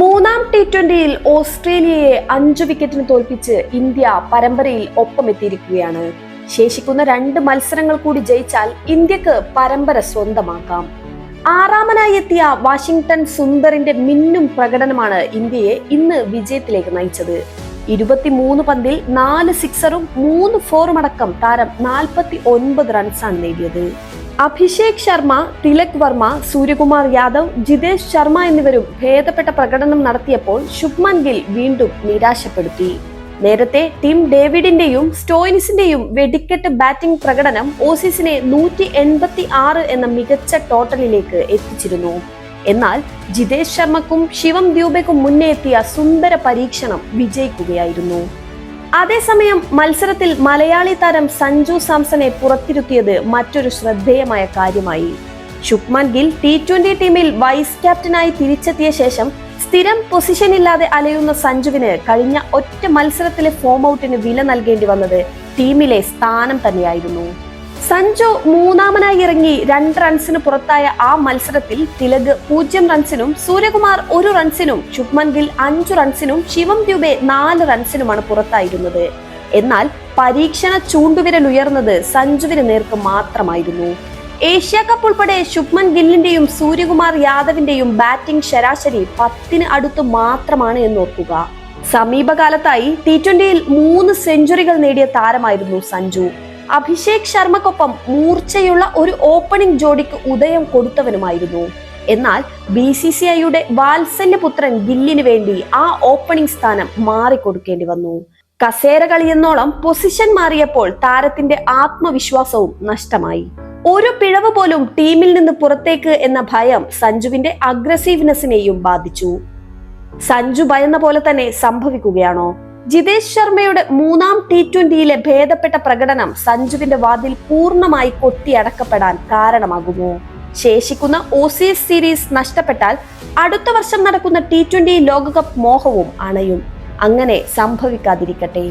മൂന്നാം ടി ട്വന്റിയിൽ ഓസ്ട്രേലിയയെ അഞ്ച് വിക്കറ്റിന് തോൽപ്പിച്ച് ഇന്ത്യ പരമ്പരയിൽ ഒപ്പമെത്തിയിരിക്കുകയാണ്. ശേഷിക്കുന്ന രണ്ട് മത്സരങ്ങൾ കൂടി ജയിച്ചാൽ ഇന്ത്യയ്ക്ക് പരമ്പര സ്വന്തമാക്കാം. ആറാമനായി എത്തിയ വാഷിംഗ്ടൺ സുന്ദറിന്റെ മിന്നും പ്രകടനമാണ് ഇന്ത്യയെ ഇന്ന് വിജയത്തിലേക്ക് നയിച്ചത്. ഇരുപത്തിമൂന്ന് പന്തിൽ നാല് സിക്സറും മൂന്ന് ഫോറും അടക്കം താരം നാൽപ്പത്തി ഒൻപത് റൺസാണ് നേടിയത്. അഭിഷേക് ശർമ്മ തിലക് വർമ്മ സൂര്യകുമാർ യാദവ് ജിതേഷ് ശർമ്മ എന്നിവരും ഭേദപ്പെട്ട പ്രകടനം നടത്തിയപ്പോൾ ശുഭ്മൻ ഗിൽ വീണ്ടും നിരാശപ്പെടുത്തി. നേരത്തെ ടിം ഡേവിഡിന്റെയും സ്റ്റോയിനിസിന്റെയും വെടിക്കെട്ട് ബാറ്റിംഗ് പ്രകടനം ഓസീസിനെ നൂറ്റി എൺപത്തി ആറ് എന്ന മികച്ച ടോട്ടലിലേക്ക് എത്തിച്ചിരുന്നു. എന്നാൽ ജിതേഷ് ശർമ്മക്കും ശിവം ദ്യൂബയ്ക്കും മുന്നേ എത്തിയ സുന്ദര പരീക്ഷണം വിജയിക്കുകയായിരുന്നു. അതേസമയം മത്സരത്തിൽ മലയാളി താരം സഞ്ജു സാംസനെ പുറത്തിരുത്തിയത് മറ്റൊരു ശ്രദ്ധേയമായ കാര്യമായി. ശുഭ്മാൻ ഗിൽ ടി ട്വന്റി ടീമിൽ വൈസ് ക്യാപ്റ്റനായി തിരിച്ചെത്തിയ ശേഷം സ്ഥിരം പൊസിഷൻ ഇല്ലാതെ അലയുന്ന സഞ്ജുവിന് കഴിഞ്ഞ ഒറ്റ മത്സരത്തിലെ ഫോം ഔട്ടിന് വില നൽകേണ്ടി വന്നത് ടീമിലെ സ്ഥാനം തന്നെയായിരുന്നു. സഞ്ജു മൂന്നാമനായി ഇറങ്ങി രണ്ട് റൺസിന് പുറത്തായ ആ മത്സരത്തിൽ തിലക് പൂജ്യം റൺസിനും സൂര്യകുമാർ ഒരു റൺസിനും ശുഭ്മൻ ഗിൽ അഞ്ചു റൺസിനും ശിവം ദ്യൂബെ നാല് റൺസിനുമാണ് പുറത്തായിരുന്നത്. എന്നാൽ പരീക്ഷണ ചൂണ്ടുവിരൽ ഉയർന്നത് സഞ്ജുവിന് നേർക്ക് മാത്രമായിരുന്നു. ഏഷ്യ കപ്പ് ഉൾപ്പെടെ ശുഭ്മൻ ഗില്ലിന്റെയും സൂര്യകുമാർ യാദവിന്റെയും ബാറ്റിംഗ് ശരാശരി പത്തിന് അടുത്ത് മാത്രമാണ് എന്ന് ഓർക്കുക സമീപകാലത്തായി ടി ട്വന്റിയിൽ മൂന്ന് സെഞ്ചുറികൾ നേടിയ താരമായിരുന്നു സഞ്ജു. അഭിഷേക് ശർമ്മക്കൊപ്പം മൂർച്ചയുള്ള ഒരു ഓപ്പണിംഗ് ജോഡിക്ക് ഉദയം കൊടുത്തവനുമായിരുന്നു. എന്നാൽ ബി സി സി ഐയുടെ വാത്സല്യ പുത്രൻ ഗില്ലിന് വേണ്ടി ആ ഓപ്പണിംഗ് സ്ഥാനം മാറിക്കൊടുക്കേണ്ടി വന്നു. കസേര കളിയെന്നോളം പൊസിഷൻ മാറിയപ്പോൾ താരത്തിന്റെ ആത്മവിശ്വാസവും നഷ്ടമായി. ഒരു പിഴവ് പോലും ടീമിൽ നിന്ന് പുറത്തേക്ക് എന്ന ഭയം സഞ്ജുവിന്റെ അഗ്രസീവ്നെസ്സിനെയും ബാധിച്ചു. സഞ്ജു ഭയന്ന പോലെ തന്നെ സംഭവിക്കുകയാണോ? ജിതേഷ് ശർമ്മയുടെ മൂന്നാം ടി ട്വന്റിയിലെ ഭേദപ്പെട്ട പ്രകടനം സഞ്ജുവിന്റെ വാതിൽ പൂർണമായി കൊട്ടിയടക്കപ്പെടാൻ കാരണമാകുമോ? ശേഷിക്കുന്ന ഓസീസ് സീരീസ് നഷ്ടപ്പെട്ടാൽ അടുത്ത വർഷം നടക്കുന്ന ടി ട്വന്റി ലോകകപ്പ് മോഹവും അണയും. അങ്ങനെ സംഭവിക്കാതിരിക്കട്ടെ.